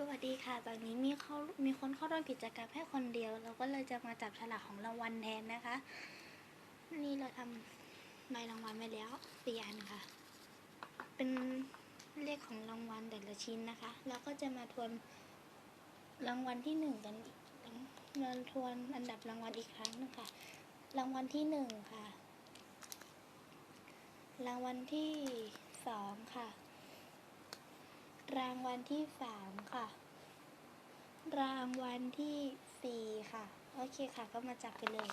สวัสดีค่ะตอนนี้มีเขามีคนเข้าร่วมกิจกรรมแค่คนเดียว เราก็เลยจะมาจับฉลากของรางวัลแทนนะคะ นี่เราทำใบรางวัลไว้แล้วสี่อันค่ะ เป็นเลขของรางวัลแต่ละชิ้นนะคะ แล้วก็จะมาทวนรางวัลที่หนึ่งกันมาทวนอันดับรางวัลอีกครั้งนึงค่ะรางวัลที่หนึ่งค่ะ รางวัลที่สองค่ะางวัลที่สามค่ะ รางวัลที่สี่ค่ะ โอเคค่ะ ก็มาจับกันเลย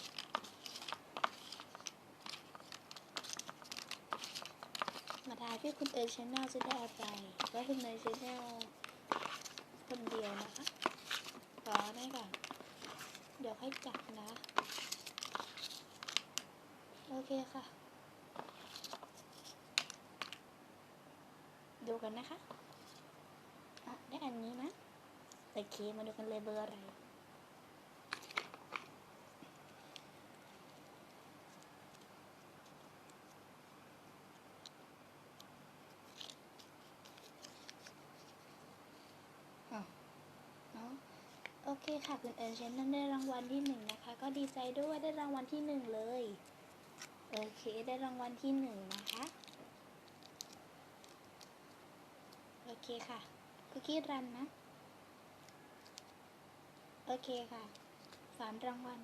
มาทายที่คุณเอิร์ชแนลจะได้อะไรว่าคุณเอิร์ชแนลคนเดียวนะคะรอได้ก่อนเดี๋ยวค่อยจับนะ โอเคค่ะ ดูกันนะคะ โอเค มาดูกันเลยเบอร์อะไรอ้โอเคค่ะคุณเอิญเชนนั้นได้รางวัลที่หนึ่งนะคะ ก็ดีใจด้วยได้รางวัลที่หนึ่งเลย โอเค ได้รางวัลที่หนึ่งนะคะ โอเคค่ะคุกกี้รันนะ เคค่ะสามรางวัล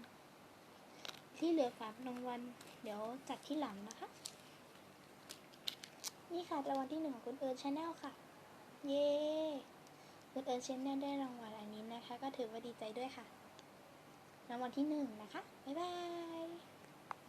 ที่เหลือสามรางวัล เดี๋ยวจัดที่หลังนะคะ นี่ค่ะรางวัลที่หนึ่งของคุณเอิร์ชแนลค่ะ เย้คุณเอิร์ชแนลได้รางวัลอันนี้นะคะ ก็ถือว่าดีใจด้วยค่ะ รางวัลที่หนึ่งนะคะ บ๊ายบาย